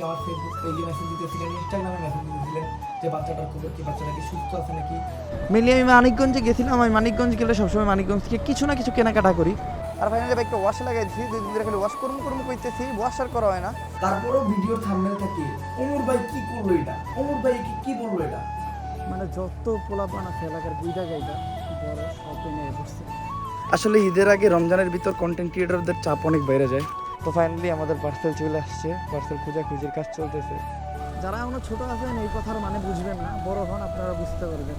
অনেকে আমার ফেসবুক পেজে মেসেজ দিতেছিলেন ইনস্টাগ্রামে মেসেজ দিতেছিলেন যে বাচ্চাটার খবর কি বাচ্চাটা কি সুস্থ আছে নাকি? মেনলি আমি মানিকগঞ্জে গেছিলাম আমি মানিকগঞ্জ গেলে সবসময় মানিকগঞ্জ থেকে কিছু না কিছু কেনাকাটা করি। আর ফাইনালি বাইকটা ওয়াশ লাগাই দিছি দুই দিন ধরে খালি ওয়াশ করব করব করতেছি ওয়াশ আর করা হয় না। তারপরেও ভিডিও থাম্বনেল থাকে অমর ভাই কি করল এটা? অমর ভাই কি কি বলল এটা? মানে যত পোলাপান আছে এলাকার দুইটা গাইটা বড় সব নিয়ে বসছে আসলে ঈদের আগে রমজানের ভিতর কন্টেন্ট ক্রিয়েটরদের চাপ অনেক বেড়ে যায়। তো ফাইনালি আমাদের পার্সেল চলে আসছে। পার্সেল খোঁজা খুঁজির কাজ চলতেছে। যারা এখনও ছোট আছেন এই কথার মানে বুঝবেন না। বড় হন আপনারা বুঝতে পারবেন।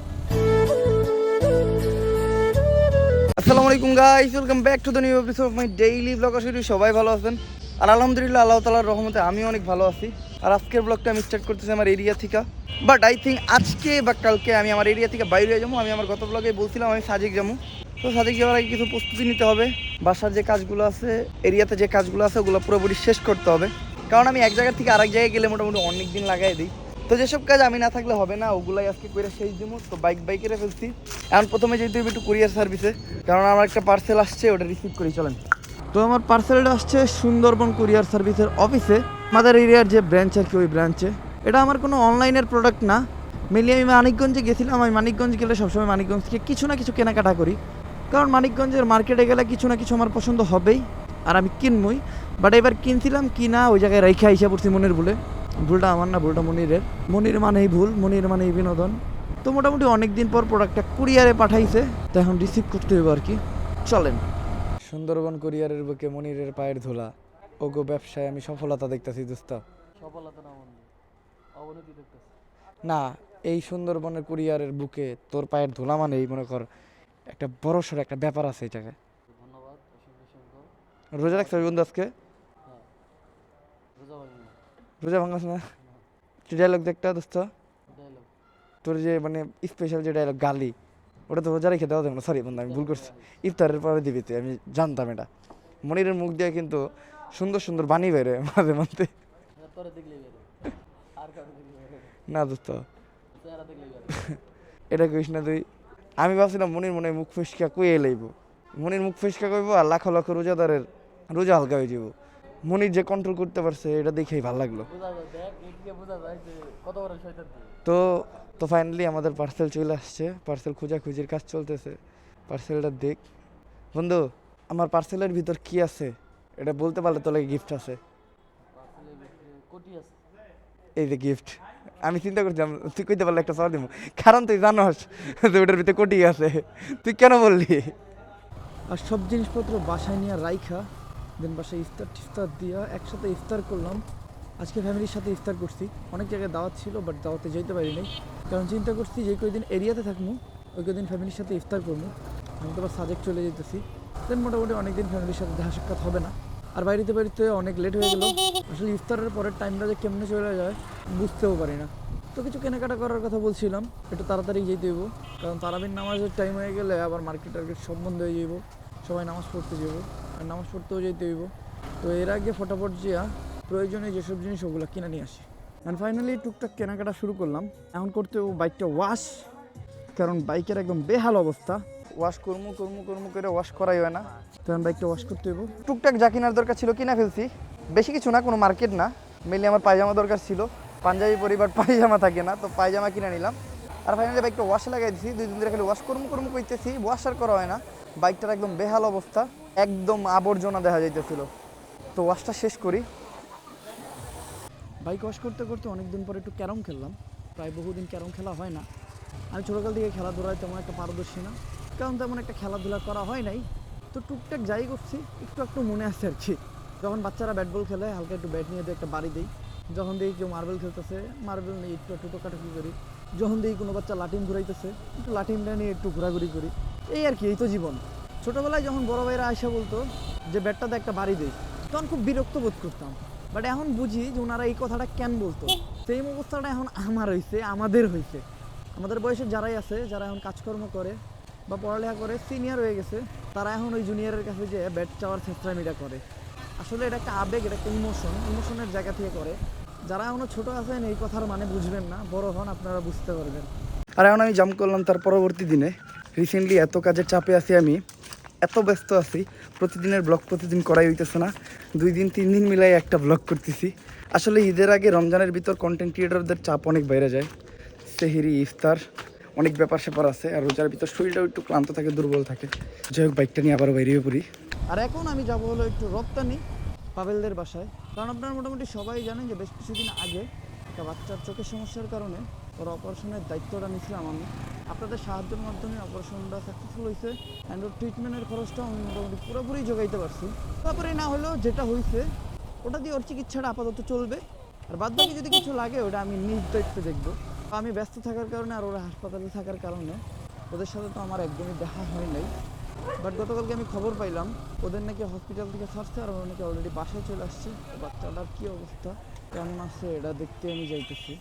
আসসালামু আলাইকুম guys welcome back to the new episode of my daily blog আশা করি সবাই ভালো আছেন। আর আলহামদুলিল্লাহ আল্লাহ তালার রহমতে আমিও অনেক ভালো আছি। আর আজকের ব্লগটা আমি স্টার্ট করতেছি আমার এরিয়া থেকে। বাট আই থিঙ্ক আজকে বা কালকে আমি আমার এরিয়া থেকে বাইরে যাব। আমি আমার গত ব্লগে বলছিলাম আমি সাজেক যাব। তো সাজেক যাওয়ার আগে কিছু প্রস্তুতি নিতে হবে। বাসার যে কাজগুলো আছে, এরিয়াতে যে কাজগুলো আছে, ওগুলো পুরোপুরি শেষ করতে হবে। কারণ আমি এক জায়গা থেকে আরেক জায়গায় গেলে মোটামুটি অনেক দিন লাগাই দিই। তো যেসব কাজ আমি না থাকলে হবে না, ওগুলাই আজকে করে শেষ দিব তো বাইক বাইকেরে ফেলছি। এখন প্রথমে যেহেতু একটু কুরিয়ার সার্ভিসে কারণ আমার একটা পার্সেল আসছে, ওটা রিসিভ করি, চলেন। তো আমার পার্সেলটা আসছে সুন্দরবন কুরিয়ার সার্ভিসের অফিসে আমাদের এরিয়ার যে ব্রাঞ্চ আর কি, ওই ব্রাঞ্চে এটা আমার কোনো অনলাইনের প্রোডাক্ট না। মেনলি আমি মানিকগঞ্জে গেছিলাম। আমি মানিকগঞ্জ গেলে সবসময় মানিকগঞ্জ থেকে কিছু না কিছু কেনাকাটা করি। কারণ মানিকগঞ্জের মার্কেটে গেলে কিছু না কিছু আমার পছন্দ হবেই আর আমি কিনবই বাট এবার কিনছিলাম কি না ওই জায়গায় রেখে আইসা পড়ছি মনের ভুলে। ভুলটা আমার না ভুলটা মনিরের। মনির মানেই ভুল মনির মানেই বিনোদন। তো মোটামুটি অনেক দিন পর প্রোডাক্টটা কুরিয়ারে পাঠাইছে তো এখন রিসিভ করতে হবে আর কি। চলেন। সুন্দরবন কুরিয়ারের বুকে মনিরের পায়ের ধুলা। ওগো ব্যবসায় আমি সফলতা দেখতেছি দোস্ত। সফলতা না মন্দ অবনতি দেখতেছে। না এই সুন্দরবনের কুরিয়ারের বুকে তোর পায়ের ধুলা মানেই মনে কর একটা বড় সড় একটা ব্যাপার আছে এই জায়গায় ধন্যবাদ রোজা রাখছে বন্ধু আজকে? হ্যাঁ। রোজা ভাঙাস না? তুই ডায়লগ দেখটা দোস্ত। তোর যে মানে স্পেশাল যে ডায়লগ গালি ওটা তো রোজা রেখে দেওয়া যাবে না। সরি বন্ধু আমি ভুল করছি। ইফতারের পরে দিবি তুই আমি জানতাম এটা। মনিরের মুখ দিয়ে কিন্তু সুন্দর সুন্দর বাণী বেরোয় মাঝে মধ্যে। বেরো না। দোস্ত। এটা না তুই। আমি ভাবছিলাম মনির মনে মুখ ফিসকা কুয়ে লইব। মনির মুখ ফিসকা কইব আর লাখ লাখ রোজাদারের রোজা হালকা হয়ে যাব। মনির যে কন্ট্রোল করতে পারছে এটা দেখেই ভালো লাগল। তো তো ফাইনালি আমাদের পার্সেল চলে আসছে। পার্সেল খোঁজাখুঁজির কাজ চলতেছে। পার্সেলটা দেখ। বন্ধু আমার পার্সেলের ভিতর কি আছে? এটা বলতে পারলে তো লাগে গিফট আছে। কোটি আছে। এই যে গিফট আমি চিন্তা করছিলাম, তুই কইতে পারলে একটা চাওয়া দিব। কারণ তুই জানোস, যে ওটার ভিতরে কোটি আছে। তুই কেন বললি? আর সব জিনিসপত্র বাসায় নিয়ে রাইখা, দেন বাসায় ইফতার টিফতার দিয়া একসাথে ইফতার করলাম। আজকে ফ্যামিলির সাথে ইফতার করছি। অনেক জায়গায় দাওয়াত ছিল বাট দাওয়াতে যেতে পারি নাই। কারণ চিন্তা করছি যে কয়দিন এরিয়াতে থাকব ওই কদিন ফ্যামিলির সাথে ইফতার করব আমি তো আবার সাজেক চলে যেতেছি দেন মোটামুটি অনেকদিন ফ্যামিলির সাথে দেখা সাক্ষাৎ হবে না। আর বাড়িতে বাড়িতে অনেক লেট হয়ে গেল। আসলে ইফতারের পরের টাইমটা যে কেমনে চলে যায়, বুঝতেও পারি না। তো কিছু কেনাকাটা করার কথা বলছিলাম, একটু তাড়াতাড়ি যেতে দেবো। কারণ তারাবির নামাজের টাইম হয়ে গেলে আবার মার্কেট টার্কেট সব বন্ধ হয়ে যাব সবাই নামাজ পড়তে যাব আর নামাজ পড়তেও যেতে হইব। তো এর আগে ফটাফট যেয়া প্রয়োজনীয় যেসব জিনিস ওগুলো কিনে নিয়ে আসি। অ্যান্ড ফাইনালি টুকটাক কেনাকাটা শুরু করলাম। এখন করতে হবে বাইকটা ওয়াশ কারণ বাইকের একদম বেহাল অবস্থা। ওয়াশ করমু করমু করমু করে ওয়াশ করাই হয় না। তখন বাইকটা ওয়াশ করতে হইব। টুকটাক যা কেনার দরকার ছিল কিনা ফেলছি। বেশি কিছু না কোনো মার্কেট না। মেনলি আমার পায়জামা দরকার ছিল। পাঞ্জাবি পরিবার পায়জামা থাকে না তো পায়জামা কিনে নিলাম। আর ফাইনালি বাইকটা ওয়াশ লাগাই দিছি। দুই দিন ধরে খালি ওয়াশ করমু করমু করতেছি। ওয়াশ আর করা হয় না। বাইকটার একদম বেহাল অবস্থা। একদম আবর্জনা দেখা যাইতেছিল। তো ওয়াশটা শেষ করি। বাইক ওয়াশ করতে করতে অনেক দিন পরে একটু ক্যারম খেললাম। প্রায় বহুদিন ক্যারম খেলা হয় না। আমি ছোটোকাল থেকে খেলাধুলায় তেমন একটা পারদর্শী না। কারণ তেমন একটা খেলাধুলা করা হয় নাই। তো টুকটাক যাই করছি, একটু একটু মনে আছে আর কি। যখন বাচ্চারা ব্যাট বল খেলে, হালকা একটু ব্যাট নিয়ে দিয়ে একটা বাড়ি দিই। যখন দেখি কেউ মার্বেল খেলতেছে মার্বেল নিয়ে একটু একটু টোকাটাকি করি। যখন দেখি কোনো বাচ্চা লাটিম ঘুরাইতেছে, একটু লাটিমটা নিয়ে একটু ঘোরাঘুরি করি। এই আর কি, এই তো জীবন। ছোটোবেলায় যখন বড় ভাইরা আসে বলতো যে ব্যাটটাতে একটা বাড়ি দিই, তখন খুব বিরক্ত বোধ করতাম। বাট এখন বুঝি যে ওনারা এই কথাটা কেন বলতো? সেই অবস্থাটা এখন আমার হয়েছে আমাদের হয়েছে আমাদের বয়সের যারাই আছে, যারা এখন কাজকর্ম করে বা পড়ালেখা করে সিনিয়র হয়ে গেছে, তারা এখন ওই জুনিয়রের কাছে যে ব্যাট চাওয়ার চেষ্টামিটা করে। আসলে এটা একটা আবেগ, এটা একটা ইমোশন ইমোশনের জায়গা থেকে করে। যারা এখনও ছোট আছেন, এই কথার মানে বুঝবেন না, বড় হন আপনারা বুঝতে পারবেন। আর এখন আমি জাম্প করলাম তার পরবর্তী দিনে। রিসেন্টলি এত কাজের চাপে আছি আমি, এত ব্যস্ত আছি, প্রতিদিনের ব্লগ প্রতিদিন করাই হইতেছে না। দুই দিন, তিন দিন মিলাই একটা ব্লগ করতেছি। আসলে ঈদের আগে রমজানের ভিতর কন্টেন্ট ক্রিয়েটরদের চাপ অনেক বেড়ে যায়। সেহেরি, ইফতার অনেক ব্যাপার স্যাপার আছে আর রোজার ভিতর শরীরটাও একটু ক্লান্ত থাকে, দুর্বল থাকে। যাই হোক বাইকটা নিয়ে আবার বাইরে পড়ি। আর এখন আমি যাব হলো একটু রপ্তানি পাবেলদের বাসায়। কারণ আপনারা মোটামুটি সবাই জানেন যে বেশ কিছুদিন আগে একটা বাচ্চার চোখের সমস্যার কারণে ওর অপারেশনের দায়িত্বটা নিয়েছিলাম আমি। আপনাদের সাহায্যের মাধ্যমে অপারেশনটা সাকসেসফুল হয়েছে অ্যান্ড ওর ট্রিটমেন্টের খরচটা আমি মোটামুটি পুরোপুরি যোগাইতে পারছি। তারপরে না হলেও যেটা হয়েছে, ওটা দিয়ে ওর চিকিৎসাটা আপাতত চলবে। আর বাদ বাকি যদি কিছু লাগে, ওটা আমি নিজ দায়িত্বে দেখব। আমি ব্যস্ত থাকার কারণে আর ওরা হাসপাতালে থাকার কারণে ওদের সাথে তো আমার একদমই দেখা হয় নাই। বাট গতকালকে আমি খবর পাইলাম, ওদের নাকি হসপিটাল থেকে ছাড়ছে আর ওরা নাকি অলরেডি বাসায় চলে আসছে। বাচ্চাটার কী অবস্থা, কেমন আছে এটা দেখতে আমি যাইতেছি।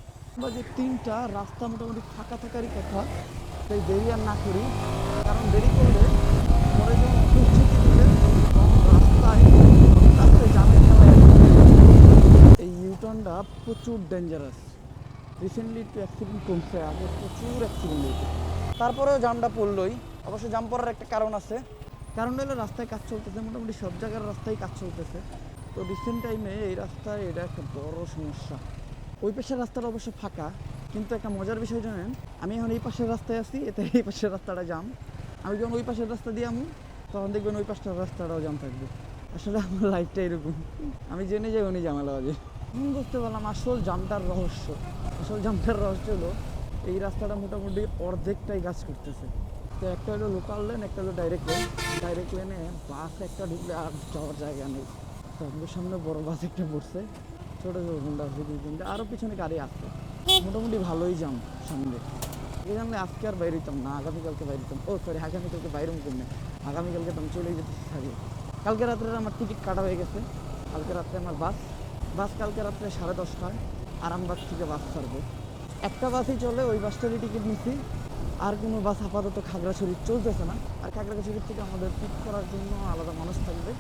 বাজে তিনটা রাস্তা মোটামুটি ফাঁকা থাকারই কথা, তাই দেরি আর না করি। কারণ দেরি করলে পরে যখন দিবে তখন রাস্তায় রাস্তায় খেলা এই ইউটার্নটা প্রচুর ডেঞ্জারাস রিসেন্টলি একটু অ্যাক্সিডেন্ট কমছে, আগে প্রচুর অ্যাক্সিডেন্ট হয়েছে। তারপরেও জামটা পড়লই। অবশ্য জাম পড়ার একটা কারণ আছে। কারণ হলো রাস্তায় কাজ চলতেছে, মোটামুটি সব জায়গার রাস্তায় কাজ চলতেছে। তো রিসেন্ট টাইমে এই রাস্তায় এটা একটা বড় সমস্যা। ওই পাশের রাস্তাটা অবশ্য ফাঁকা, কিন্তু একটা মজার বিষয় জানেন, আমি এখন এই পাশের রাস্তায় আছি, এতে এই পাশের রাস্তাটা জাম আমি যখন ওই পাশের রাস্তা দিয়ে আমু তখন দেখবেন ওই পাশটার রাস্তাটাও জাম থাকবে। আসলে আমার লাইফটা এরকম। আমি জেনে যাই উনি ঝামেলা বাজে বুঝতে পারলাম আসল জামটার রহস্য। আসল জামটার রহস্য হলো এই রাস্তাটা মোটামুটি অর্ধেকটাই গাছ করতেছে। তো একটা হলো লোকাল লেন একটা হলো ডাইরেক্ট লেন ডাইরেক্ট লেনে বাস একটা ঢুকলে আর যাওয়ার জায়গা নেই। আমাদের সামনে বড় বাস একটা পড়ছে। ছোটো ছোটো গুন্ডা আছে দুই আরও পিছনে গাড়ি আসছে মোটামুটি ভালোই জাম সামনে। এই জানলে আজকে আর বাইরে হইতাম না, আগামীকালকে বাইরে হইতাম ও সরি আগামীকালকে বাইরে মুখ না আগামীকালকে তো আমি চলেই যেতে থাকি কালকে রাত্রে আমার টিকিট কাটা হয়ে গেছে। কালকে রাত্রে আমার বাস বাস কালকে রাত্রে সাড়ে দশটায়। আরামবাগ থেকে বাস ছাড়বে। একটা বাসই চলে, ওই বাসটারই টিকিট নিচ্ছি আর কোনো বাস আপাতত খাগড়াছড়ি চলতেছে না। আর খাগড়াছড়ির থেকে আমাদের পিক করার জন্য আলাদা মানুষ থাকবে।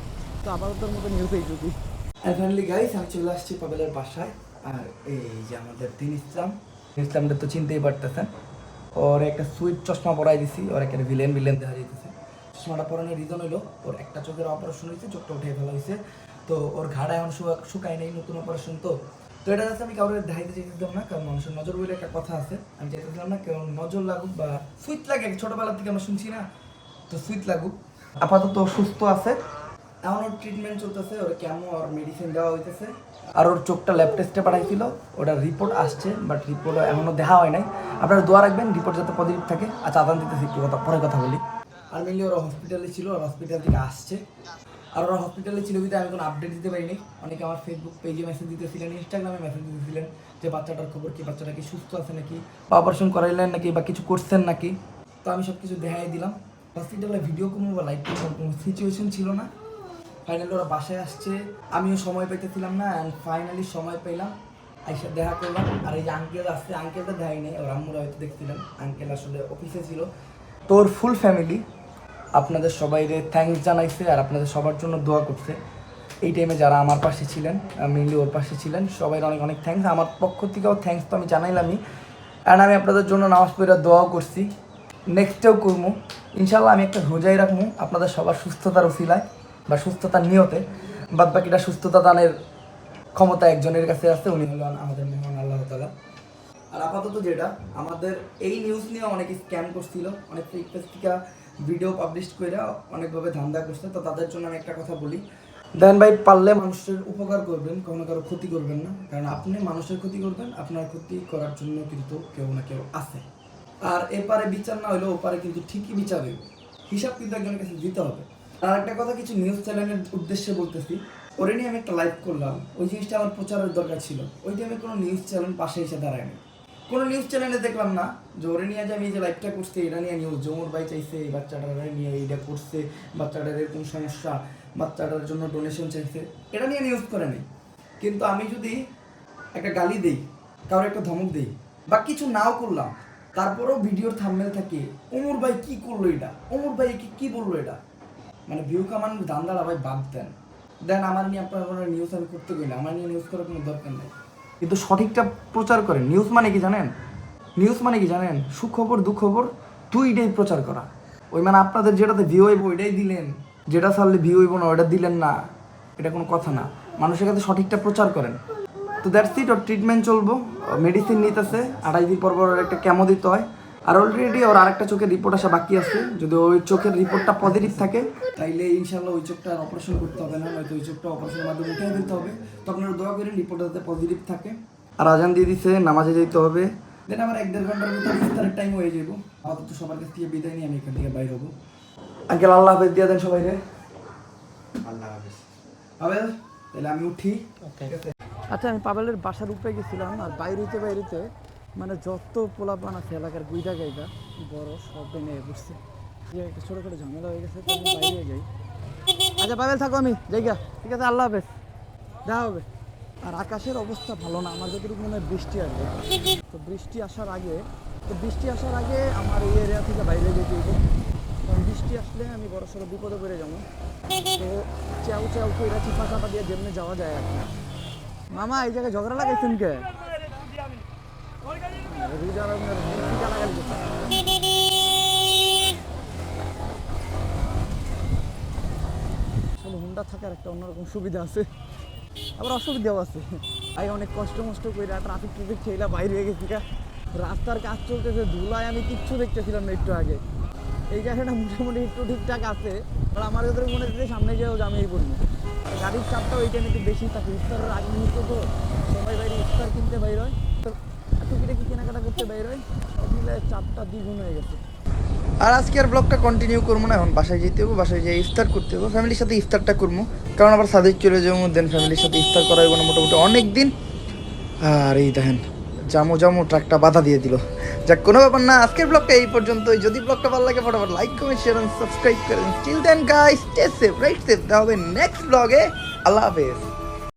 তো আপাততর মতো নিউজ এইটুকুই আর গাইস আমি চলে আসছি পাবেলের বাসায়। আর এই যে আমাদের দিন ইসলাম। ইসলামটা তো চিনতেই পারতেছেন। ওর একটা সুইট চশমা পরাই দিছি। ওর একটা ভিলেন ভিলেন দেখা যাইতেছে। চশমাটা পরানোর রিজন হলো ওর একটা চোখের অপারেশন হয়েছে চোখটা উঠে ফেলা হয়েছে তো ওর ঘাড়া এখন শুকা- শুকায় নেই, নতুন অপারেশন তো। তো এটা যাচ্ছে আমি কাউকে দেখাইতে চাইতেছিলাম না, কারণ মানুষের নজর বলে একটা কথা আছে। আমি চাইতেছিলাম না কেউ নজর লাগুক বা সুইট লাগে ছোটবেলা থেকে আমরা শুনছি না, তো সুইট লাগুক। আপাতত সুস্থ আছে। এখন ওর ট্রিটমেন্ট চলতেছে, ওর কেমন ওর মেডিসিন দেওয়া হইতেছে। আর ওর চোখটা ল্যাব টেস্টে পাঠাইছিল, ওটার রিপোর্ট আসছে বাট রিপোর্ট এখনও দেখা হয় নাই। আপনারা দোয়া রাখবেন রিপোর্ট যাতে পজিটিভ থাকে। আচ্ছা আদান দিতেছি, একটু কথা, পরে কথা বলি। আর মেনলি ওরা হসপিটালে ছিল, আর হসপিটাল থেকে আসছে। আর ওরা হসপিটালে ছিল বিধে আমি কোনো আপডেট দিতে পারিনি। অনেকে আমার ফেসবুক পেজে মেসেজ দিতেছিলেন ইনস্টাগ্রামে মেসেজ দিতেছিলেন যে বাচ্চাটার খবর কি, বাচ্চাটা কি সুস্থ আছে নাকি, বা অপারেশন করাইলেন নাকি, বা কিছু করছেন নাকি? তো আমি সব কিছু দেখাই দিলাম। হসপিটালে ভিডিও কোনো বা লাইভ কোনো কোনো সিচুয়েশন ছিল না। ফাইনালি ওরা বাসায় আসছে। আমিও সময় পাইতেছিলাম না অ্যান্ড ফাইনালি সময় পেলাম আইসা দেখা করলাম। আর এই যে আঙ্কেল আসছে আঙ্কেলটা দেখাই নেই, ওর আম্মুরা হয়তো দেখছিলেন। আঙ্কেল আসলে অফিসে ছিল। তোর ফুল ফ্যামিলি আপনাদের সবাইরে থ্যাঙ্কস জানাইছে আর আপনাদের সবার জন্য দোয়া করছে। এই টাইমে যারা আমার পাশে ছিলেন মেনলি ওর পাশে ছিলেন সবাই অনেক অনেক থ্যাঙ্কস আমার পক্ষ থেকেও থ্যাঙ্কস তো আমি জানাইলামই। অ্যান্ড আমি আপনাদের জন্য নামাজ পড়ে দোয়াও করছি। নেক্সটেও করব। ইনশাল্লাহ আমি একটা রোজাই রাখব আপনাদের সবার সুস্থতার উসিলায় বা সুস্থতার নিয়তে। বাদ বাকিটা সুস্থতা দানের ক্ষমতা একজনের কাছে আছে, উনি হলেন আমাদের মহান আল্লাহ তালা আর আপাতত যেটা, আমাদের এই নিউজ নিয়ে অনেকে স্ক্যাম করছিল, অনেক ফেক ভিডিও পাবলিশ করে অনেকভাবে ধান্দা করছে। তো তাদের জন্য আমি একটা কথা বলি। দেন ভাই, পারলে মানুষের উপকার করবেন, কখনো কারও ক্ষতি করবেন না। কারণ আপনি মানুষের ক্ষতি করবেন, আপনার ক্ষতি করার জন্য কিন্তু কেউ না কেউ আছে। আর এপারে বিচার না হলেও ওপারে কিন্তু ঠিকই বিচার হইবে। হিসাব কিন্তু একজনের কাছে দিতে হবে। আর একটা কথা, কিছু নিউজ চ্যানেলের উদ্দেশ্যে বলতেছি। ওরে নিয়ে আমি একটা লাইভ করলাম। ওই জিনিসটা আমার প্রচারের দরকার ছিল। ওই টাইমে কোনো নিউজ চ্যানেল পাশে এসে দাঁড়ায়নি। কোনো নিউজ চ্যানেলে দেখলাম না। যে ওরে নিয়ে যে আমি যে লাইভটা করছি, এটা নিয়ে নিউজ জমুর ভাই চাইছে এই বাচ্চাটার নিয়ে, এইটা করছে, বাচ্চাটার এরকম সমস্যা, বাচ্চাটার জন্য ডোনেশন চাইছে। এটা নিয়ে নিউজ করে নেই। কিন্তু আমি যদি একটা গালি দিই, কারোর একটা ধমক দিই, বা কিছু নাও করলাম, তারপরেও ভিডিওর থাম্বেল থাকে, ওমর ভাই কি করল এটা? ওমর ভাই কি কি বলল এটা? মানে ভিউ কামান দান্দারা ভাই বাদ দেন। দেন আমার নিয়ে আপনার নিউজ আমি করতে গেলে, আমার নিয়ে নিউজ করার কোনো দরকার নেই। কিন্তু সঠিকটা প্রচার করেন। নিউজ মানে কি জানেন? নিউজ মানে কি জানেন? সুখবর, দুঃখবর দুইটাই প্রচার করা। ওই মানে আপনাদের যেটাতে ভিউ হইব, ওইটাই দিলেন। যেটা ছাড়লে ভিউ হইব না, ওইটা দিলেন না। এটা কোনো কথা না। মানুষের কাছে সঠিকটা প্রচার করেন। তো দ্যাটস ইট ওর ট্রিটমেন্ট চলবো। মেডিসিন নিতেছে। আড়াই দিন পর পর একটা ক্যামো দিতে হয়। আর অলরেডি ওর আরেকটা চোখের রিপোর্ট আসা বাকি আছে। যদি ওই চোখের রিপোর্টটা পজিটিভ থাকে তাইলে ইনশাল্লাহ ওই চোখটা অপারেশন করতে হবে না নয়তো ওই চোখটা অপারেশনের মাধ্যমে উঠে দিতে হবে। তো আপনারা দোয়া করেন রিপোর্টটা যাতে পজিটিভ থাকে। আর আজান দিয়ে দিছে নামাজে যেতে হবে। দেন আমার এক দেড় ঘণ্টার ভিতরে ইফতারের টাইম হয়ে যাব আপাতত সবার কাছ থেকে বিদায় নিয়ে আমি এখান থেকে বাইর হব। আঙ্কেল আল্লাহ হাফেজ দিয়ে দেন সবাই রে আল্লাহ হাফেজ। পাবেল তাহলে আমি উঠি। আচ্ছা আমি পাবেলের বাসার উপরে গেছিলাম আর বাইরেতে বাইরেতে মানে যত পোলাপান আছে, এলাকার গুইদা গাইদা বড় সব নিয়ে বসছে। একটা ছোটো ছোটো ঝামেলা হয়ে গেছে বাইরে যাই। আচ্ছা পাবেল থাকো আমি জায়গা ঠিক আছে, আল্লাহ হাফেজ। দেখা হবে। আর আকাশের অবস্থা ভালো না, আমার যতটুকু মনে হয় বৃষ্টি আসবে তো বৃষ্টি আসার আগে, তো বৃষ্টি আসার আগে আমার এই এরিয়া থেকে বাইরে যেতে হইব। কারণ বৃষ্টি আসলে আমি বড় সড়ো বিপদে পড়ে যাব। তো চাউ চাউ কইরা চিপা চাপা দিয়ে যেমনি যাওয়া যায় আর কি। মামা, এই জায়গায় ঝগড়া লাগাইছেন কে রিজা রঙের রিজা লাগাই দিছে। আসলে হুন্ডা থাকার একটা অন্যরকম সুবিধা আছে। আবার অসুবিধাও আছে। ভাই, অনেক কষ্ট মষ্ট করে ট্রাফিক ট্রাফিক ঠেলা বাইরে হয়ে গেছি। রাস্তার কাজ চলতেছে, ধুলায় আমি কিচ্ছু দেখতেছিলাম না একটু আগে। এই জায়গাটা মোটামুটি একটু ঠিকঠাক আছে। আর আমার ভেতরে মনে হচ্ছে সামনে গিয়েও জামিয়ে পড়ব গাড়ির চাপটা ওই টাইমে একটু বেশি থাকে। ইফতারের আগে মুহূর্ত তো সবাই বাইরে ইফতার কিনতে বাইর হয়। তো টুকিটাকি কেনাকাটা করতে বাইর হয়? মিলে চাপটা দ্বিগুণ হয়ে গেছে। আর আজকে আর ব্লগটা কন্টিনিউ করব না, এখন বাসায় যেতে হবে, বাসায় যেয়ে ইফতার করতে হবে ফ্যামিলির সাথে ইফতারটা করব। কারণ আবার সাদেক চলে যাব দেন ফ্যামিলির সাথে ইফতার করা হবে না মোটামুটি অনেক দিন আর এই দেখেন, জামো জামো ট্রাকটা বাধা দিয়ে দিল। যাক, কোনো ব্যাপার না, আজকের ব্লগটা এই পর্যন্তই। যদি ব্লগটা ভালো লাগে, ফটাফট লাইক কমেন্ট শেয়ার সাবস্ক্রাইব করেন স্টিল দেন। Guys stay safe right safe দেখা হবে নেক্সট ব্লগে আল্লাহ হাফেজ।